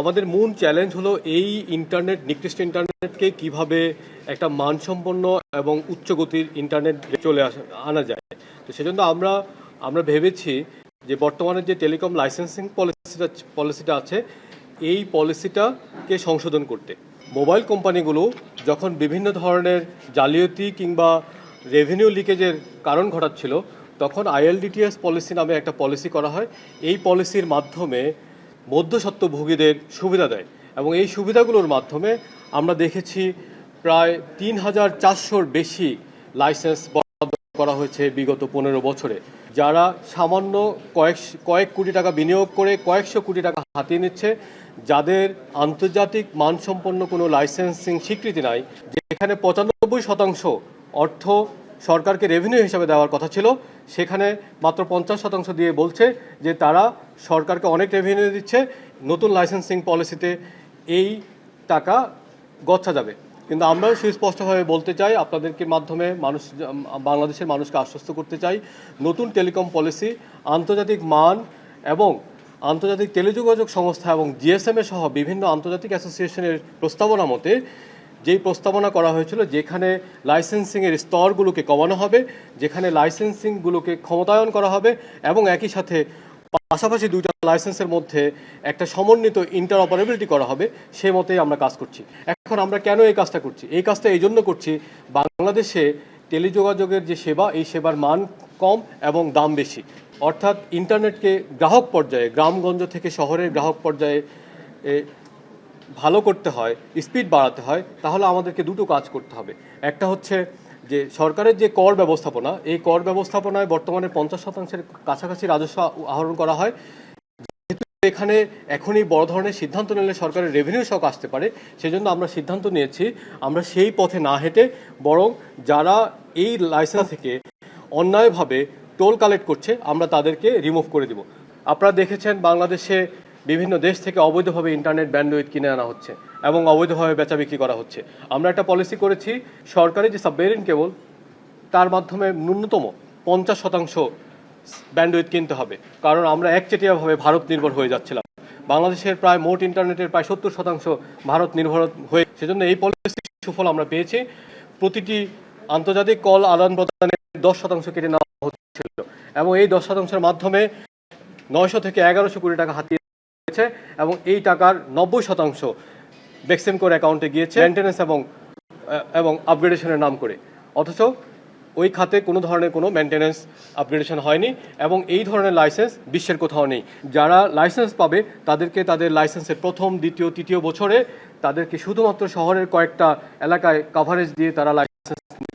আমাদের মূল চ্যালেঞ্জ হলো এই ইন্টারনেট নিকৃষ্ট ইন্টারনেটকে কীভাবে একটা মানসম্পন্ন এবং উচ্চ গতির ইন্টারনেট চলে আসা, আনা যায়। তো সেজন্য আমরা আমরা ভেবেছি যে বর্তমানে যে টেলিকম লাইসেন্সিং পলিসিটা পলিসিটা আছে, এই পলিসিটাকে সংশোধন করতে। মোবাইল কোম্পানিগুলো যখন বিভিন্ন ধরনের জালিয়াতি কিংবা রেভিনিউ লিকেজের কারণ ঘটাচ্ছিল, তখন আইএলডিটিএস পলিসি নামে একটা পলিসি করা হয়। এই পলিসির মাধ্যমে মধ্যস্বত্বভোগীদের সুবিধা দেয় এবং এই সুবিধাগুলোর মাধ্যমে আমরা দেখেছি প্রায় তিন হাজার চারশোর বেশি লাইসেন্স বরাদ্দ করা হয়েছে বিগত পনেরো বছরে। যারা সামান্য কয়েক কয়েক কোটি টাকা বিনিয়োগ করে কয়েকশো কোটি টাকা হাতিয়ে নিচ্ছে, যাদের আন্তর্জাতিক মানসম্পন্ন কোনো লাইসেন্সিং স্বীকৃতি নাই, যেখানে পঁচানব্বই শতাংশ অর্থ সরকারকে রেভিনিউ হিসাবে দেওয়ার কথা ছিল। সেখানে মাত্র পঞ্চাশ শতাংশ দিয়ে বলছে যে তারা সরকারকে অনেক রেভিনিউ দিচ্ছে, নতুন লাইসেন্সিং পলিসিতে এই টাকা গচ্ছা যাবে। কিন্তু আমরা সুস্পষ্টভাবে বলতে চাই, আপনাদেরকে মাধ্যমে মানুষ, বাংলাদেশের মানুষকে আশ্বস্ত করতে চাই, নতুন টেলিকম পলিসি আন্তর্জাতিক মান এবং আন্তর্জাতিক টেলিযোগাযোগ সংস্থা এবং জিএসএমএ সহ বিভিন্ন আন্তর্জাতিক অ্যাসোসিয়েশনের প্রস্তাবনা মতে যেই প্রস্তাবনা করা হয়েছিল যেখানে লাইসেন্সিংয়ের স্তরগুলোকে কমানো হবে, যেখানে লাইসেন্সিংগুলোকে ক্ষমতায়ন করা হবে এবং একই সাথে পাশাপাশি দুইটা লাইসেন্সের মধ্যে একটা সমন্বিত ইন্টার অপারেবিলিটি করা হবে সে মতেই আমরা কাজ করছি। এখন আমরা কেন এই কাজটা করছি? এই কাজটা এই জন্য করছি, বাংলাদেশে টেলিযোগাযোগের যে সেবা, এই সেবার মান কম এবং দাম বেশি। অর্থাৎ ইন্টারনেটকে গ্রাহক পর্যায়ে, গ্রামগঞ্জ থেকে শহরের গ্রাহক পর্যায়ে ভালো করতে হয় স্পিড বাড়াতে হয়, তাহলে আমাদেরকে দুটো কাজ করতে হবে। একটা হচ্ছে যে সরকারের যে কর ব্যবস্থাপনা, এই কর ব্যবস্থাপনায় বর্তমানে পঞ্চাশ শতাংশের কাছাকাছি রাজস্ব আহরণ করা হয়। যেহেতু এখানে এখনই বড় ধরনের সিদ্ধান্ত নিলে সরকারের রেভিনিউ শক আসতে পারে, সেজন্য আমরা সিদ্ধান্ত নিয়েছি, আমরা সেই পথে না হেঁটে বরং যারা এই লাইসেন্স থেকে অন্যায়ভাবে টোল কালেক্ট করছে, আমরা তাদেরকে রিমুভ করে দিব। আপনারা দেখেছেন বাংলাদেশে বিভিন্ন দেশ থেকে অবৈধভাবে ইন্টারনেট ব্যান্ডউইথ কিনে আনা হচ্ছে এবং অবৈধভাবে বেচা বিক্রি করা হচ্ছে। আমরা একটা পলিসি করেছি, সরকারি যে সাবমেরিন কেবল, তার মাধ্যমে ন্যূনতম পঞ্চাশ শতাংশ ব্যান্ডউইথ কিনতে হবে। কারণ আমরা একচেটিয়াভাবে ভারত নির্ভর হয়ে যাচ্ছিলাম। বাংলাদেশের প্রায় মোট ইন্টারনেটের প্রায় সত্তর শতাংশ ভারত নির্ভর হয়ে, সেজন্য এই পলিসির সুফল আমরা পেয়েছি। প্রতিটি আন্তর্জাতিক কল আদান প্রদানের দশ শতাংশ কেটে নেওয়া হচ্ছিল। এবং এই দশ শতাংশের মাধ্যমে নয়শো থেকে এগারোশো কোটি টাকা হাতিয়ে হয়েছে এবং এই টাকার নব্বই শতাংশ বেক্সিমকোর অ্যাকাউন্টে গিয়েছে মেনটেন্যান্স এবং এবং আপগ্রেডেশনের নাম করে। অথচ ওই খাতে কোনো ধরনের কোনো মেনটেন্যান্স আপগ্রেডেশন হয়নি এবং এই ধরনের লাইসেন্স বিশ্বের কোথাও নেই। যারা লাইসেন্স পাবে, তাদেরকে তাদের লাইসেন্সের প্রথম, দ্বিতীয়, তৃতীয় বছরে তাদেরকে শুধুমাত্র শহরের কয়েকটা এলাকায় কাভারেজ দিয়ে তারা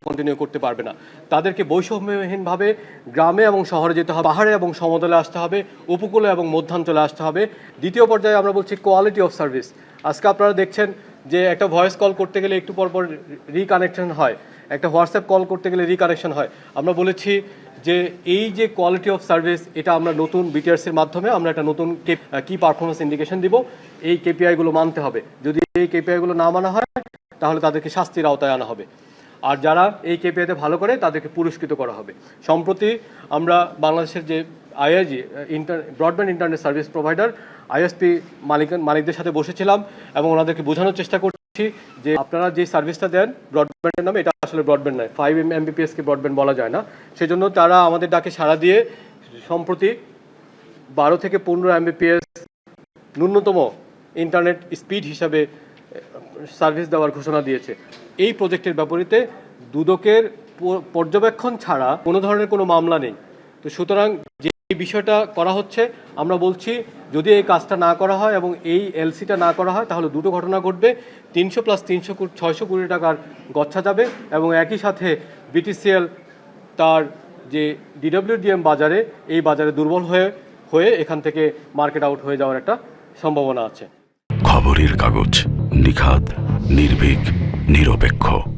কন্টিনিউ করতে পারবে না। তাদেরকে বৈষম্যহীনভাবে গ্রামে এবং শহরে যেতে হবে, পাহাড়ে এবং সমতলে আসতে হবে, উপকূলে এবং মধ্যাঞ্চলে আসতে হবে। দ্বিতীয় পর্যায়ে আমরা বলছি কোয়ালিটি অফ সার্ভিস আজকে আপনারা দেখছেন যে একটা ভয়েস কল করতে গেলে একটু পর পর রিকানেকশন হয়। একটা হোয়াটসঅ্যাপ কল করতে গেলে রিকানেকশন হয়। আমরা বলেছি যে এই যে কোয়ালিটি অফ সার্ভিস এটা আমরা নতুন বিটিআরসির মাধ্যমে আমরা একটা নতুন কি পারফরমেন্স ইন্ডিকেশন দিব। এই কেপিআইগুলো মানতে হবে। যদি এই কেপিআইগুলো না মানা হয়, তাহলে তাদেরকে শাস্তির আওতায় আনা হবে। আর যারা এই কেপিআইতে ভালো করে তাদেরকে পুরস্কৃত করা হবে। সম্প্রতি আমরা বাংলাদেশের যে IIG inter broadband internet service provider ISP মালিক, মালিকদের সাথে বসেছিলাম এবং ওনাদেরকে বোঝানোর চেষ্টা করছি যে আপনারা যে সার্ভিসটা দেন ব্রডব্যান্ডের নামে, এটা আসলে ব্রডব্যান্ড নয়। ফাইভ এম এমবিপিএসকে ব্রডব্যান্ড বলা যায় না। সেজন্য তারা আমাদের ডাকে সাড়া দিয়ে সম্প্রতি বারো থেকে পনেরো এমবিপিএস ন্যূনতম ইন্টারনেট স্পিড হিসাবে সার্ভিস দেওয়ার ঘোষণা দিয়েছে। এই প্রজেক্টের বিপরীতে দুদকের পর্যবেক্ষণ ছাড়া কোনো ধরনের কোনো মামলা নেই। তো সুতরাং যে বিষয়টা করা হচ্ছে, আমরা বলছি যদি এই কাজটা না করা হয় এবং এই এলসিটা না করা হয়, তাহলে দুটো ঘটনা ঘটবে। তিনশো প্লাস তিনশো ছয়শো কোটি টাকার গচ্ছা যাবে এবং একই সাথে বিটিসিএল তার যে ডিডব্লিউডিএম বাজারে, এই বাজারে দুর্বল হয়ে হয়ে এখান থেকে মার্কেট আউট হয়ে যাওয়ার একটা সম্ভাবনা আছে। খবরের কাগজ নিখাত নির্ভীক। নিরপেক্ষ।